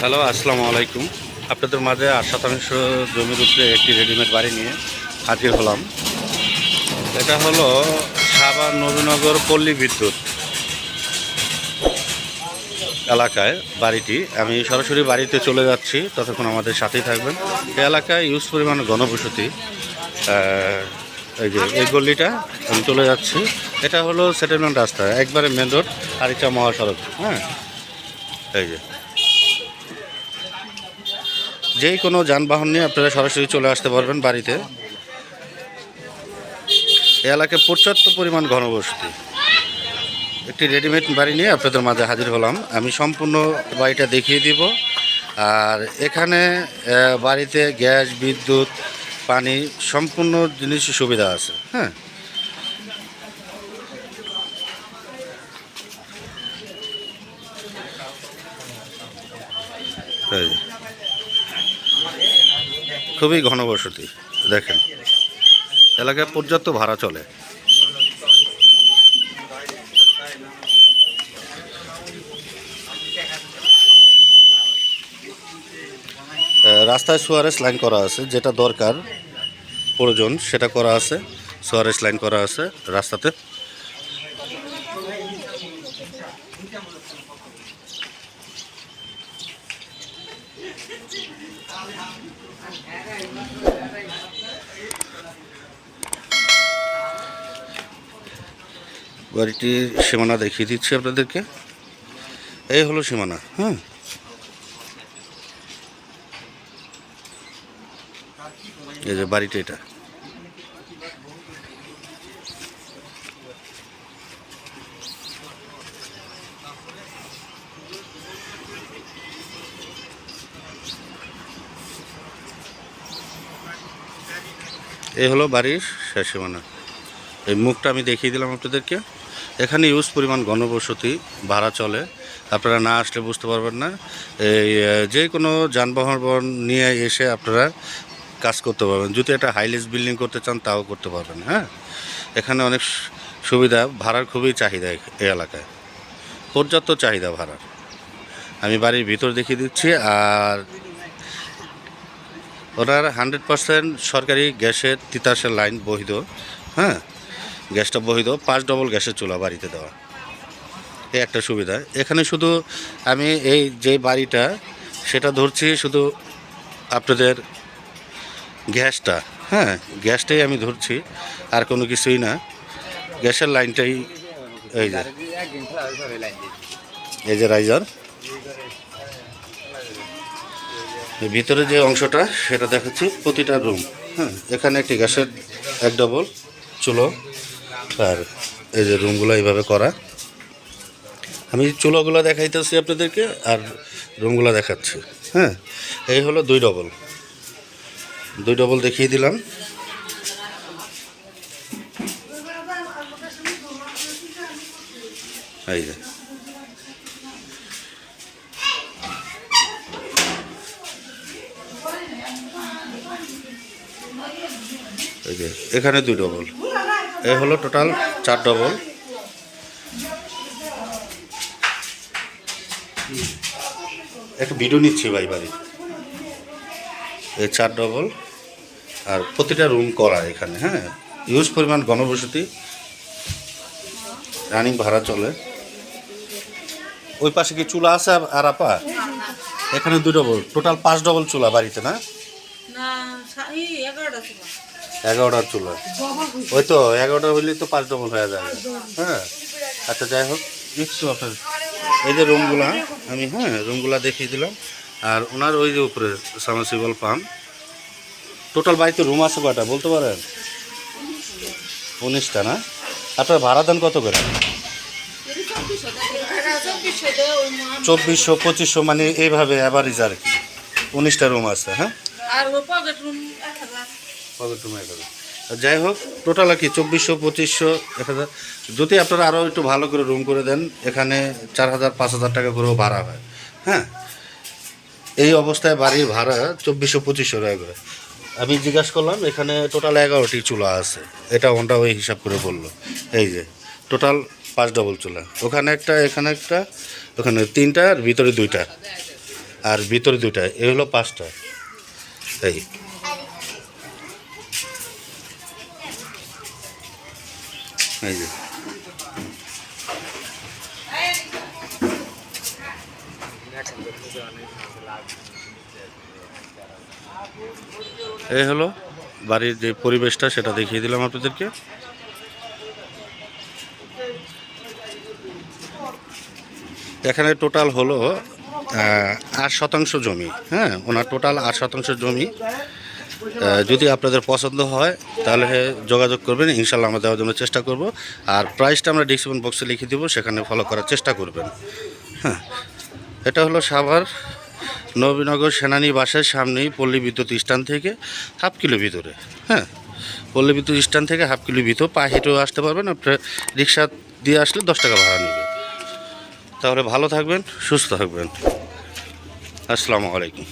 Hello, আসসালামু আলাইকুম। আপনাদের মাঝে আট শতাংশ জমির উপরে একটি রেডিমেড বাড়ি নিয়ে হাজির হলাম। এটা হলো সাভার নবীনগর পল্লী বিদ্যুৎ এলাকায় বাড়িটি। আমি সরাসরি বাড়িতে চলে যাচ্ছি, ততক্ষণ আমাদের সাথেই থাকবেন। এই এলাকায় ইউজ পরিমাণ ঘনবসতি এই যে এই গল্লিটা আমি চলে যাচ্ছি। এটা হলো সেটেলমেন্ট রাস্তা, একবারে মেন রোড আর এটা মহাসড়ক হ্যাঁ? এই যে। যেই কোনো যানবাহন নিয়ে আপনারা সরাসরি চলে আসতে পারবেন বাড়িতে। এই এলাকায় পর্যাপ্ত পরিমাণ ঘনবসতি। একটি রেডিমেড বাড়ি নিয়ে আপনাদের মাঝে হাজির হলাম। আমি সম্পূর্ণ বাড়িটা দেখিয়ে দিব। আর এখানে বাড়িতে গ্যাস, বিদ্যুৎ, পানি সম্পূর্ণ জিনিস সুবিধা আছে হ্যাঁ। এই যে। খুবই ঘনবসতি, দেখেন। এলাকায় পর্যাপ্ত ভাড়া চলে। রাস্তায় সুয়ারেস লাইন করা আছে, যেটা দরকার প্রয়োজন, সেটা করা আছে সুয়ারেস লাইন করা আছে রাস্তাতে। বাড়িটির সীমানা দেখিয়ে দিচ্ছি আপনাদেরকে। এই হলো সীমানা হ্যাঁ। এই যে বাড়িটা এটা। এই হলো বাড়ির শেষ এই মুখটা আমি দেখিয়ে দিলাম আপনাদেরকে। এখানে ইউজ পরিমাণ গণবসতি ভাড়া চলে। আপনারা না আসলে বুঝতে পারবেন না। এই যে কোনো যানবাহন নিয়ে এসে আপনারা কাজ করতে পারবেন। যদি একটা হাইলেস বিল্ডিং করতে চান, তাও করতে পারবেন হ্যাঁ? এখানে অনেক সুবিধা, ভাড়ার খুবই চাহিদা এই এলাকায়। পর্যাপ্ত চাহিদা ভাড়ার। আমি বাড়ির ভিতর দেখিয়ে দিচ্ছি, আর ওনার হান্ড্রেড পার্সেন্ট সরকারি গ্যাসের তিতাসের লাইন বহিত হ্যাঁ? গ্যাসটা বহিত পাঁচ ডবল গ্যাসের চুলা বাড়িতে দেওয়া। এই একটা সুবিধা। এখানে শুধু আমি এই যে বাড়িটা, সেটা ধরছি শুধু আপনাদের গ্যাসটা হ্যাঁ? গ্যাসটাই আমি ধরছি, আর কোনো কিছুই না। গ্যাসের লাইনটাই এই যে। এই যে রাইজার। ভিতরে যে অংশটা, সেটা দেখাচ্ছি প্রতিটা রুম হ্যাঁ এখানে একটি গ্যাসের, এক ডবল চুলো, আর এই যে রুমগুলো এইভাবে করা। আমি চুলোগুলো দেখাইতেছি আপনাদেরকে, আর রুমগুলো দেখাচ্ছি। হ্যাঁ এই হলো দুই ডবল দুই ডবল দেখিয়ে দিলাম। এই যে। এই যে এখানে দুই ডবল এ হলো টোটাল চার ডবল একটু ভিডিও নিচ্ছি ভাই বাড়ি এই চার ডবল আর প্রতিটা রুম করা এখানে হ্যাঁ? ইউজ পরিমাণ গণবসতি রানিং ভাড়া চলে। ওই পাশে কি চুলা আছে আর- আপা? এখানে দুই ডবল টোটাল পাঁচ ডবল চুলা বাড়িতে, না? এগারোটার চুলা। ওই তো এগারোটা হইলে তো পাঁচ ডবল হয়ে যাবে হ্যাঁ? আচ্ছা যাই হোক। একটু আপনার এই যে রুমগুলা আমি হ্যাঁ রুমগুলা দেখিয়ে দিলাম। আর ওনার ওই যে উপরে সাবমার্সিবল পাম্প টোটাল বাড়িতে রুম আছে কটা বলতে পারেন? উনিশটা না? আপনার ভাড়া দেন কত করে? চব্বিশশো পঁচিশশো মানে এইভাবে অ্যাভারেজ আর কি। উনিশটা রুম আছে হ্যাঁ? আর পকেট রুম যাই হোক টোটাল আর কি, চব্বিশশো, পঁচিশশো, এক হাজার। যদি আপনারা আরও একটু ভালো করে রুম করে দেন, এখানে চার হাজার, পাঁচ হাজার টাকা করেও ভাড়া হয়। হ্যাঁ? এই অবস্থায় বাড়ির ভাড়া চব্বিশশো, পঁচিশশো টাকা করে আমি জিজ্ঞাসা করলাম, এখানে টোটাল এগারোটি চুলা আছে। এটা ওনটা ওই হিসাব করে বলল। এই যে টোটাল পাঁচ ডবল চুলা। ওখানে একটা, এখানে একটা, ওখানে তিনটা, আর ভিতরে দুইটা। আর ভিতরে দুইটা হলো পাঁচটা। এই। এই যে হলো বাড়ির যে পরিবেশটা, সেটা দেখিয়ে দিলাম আপনাদেরকে। এখানে টোটাল হলো আট শতাংশ জমি হ্যাঁ? ওনার টোটাল আট শতাংশ জমি। যদি আপনাদের পছন্দ হয়, তাহলে যোগাযোগ করবেন ইনশাল্লাহ আমরা দেওয়ার জন্য চেষ্টা করব। আর প্রাইসটা আমরা ডিসক্রিপশন বক্সে লিখে দেবো, সেখানে ফলো করার চেষ্টা করবেন। হ্যাঁ এটা হলো সাভার, নবীনগর সেনানী বাসের সামনেই পল্লী বিদ্যুৎ স্ট্যান্ড থেকে হাফ কিলো ভিতরে। হ্যাঁ পল্লী বিদ্যুৎ স্ট্যান্ড থেকে হাফ কিলো ভিতর পা হেঁটেও আসতে পারবেন আপনার রিক্সা দিয়ে আসলে দশ টাকা ভাড়া নেবে। তাহলে ভালো থাকবেন, সুস্থ থাকবেন। আসসালামু আলাইকুম।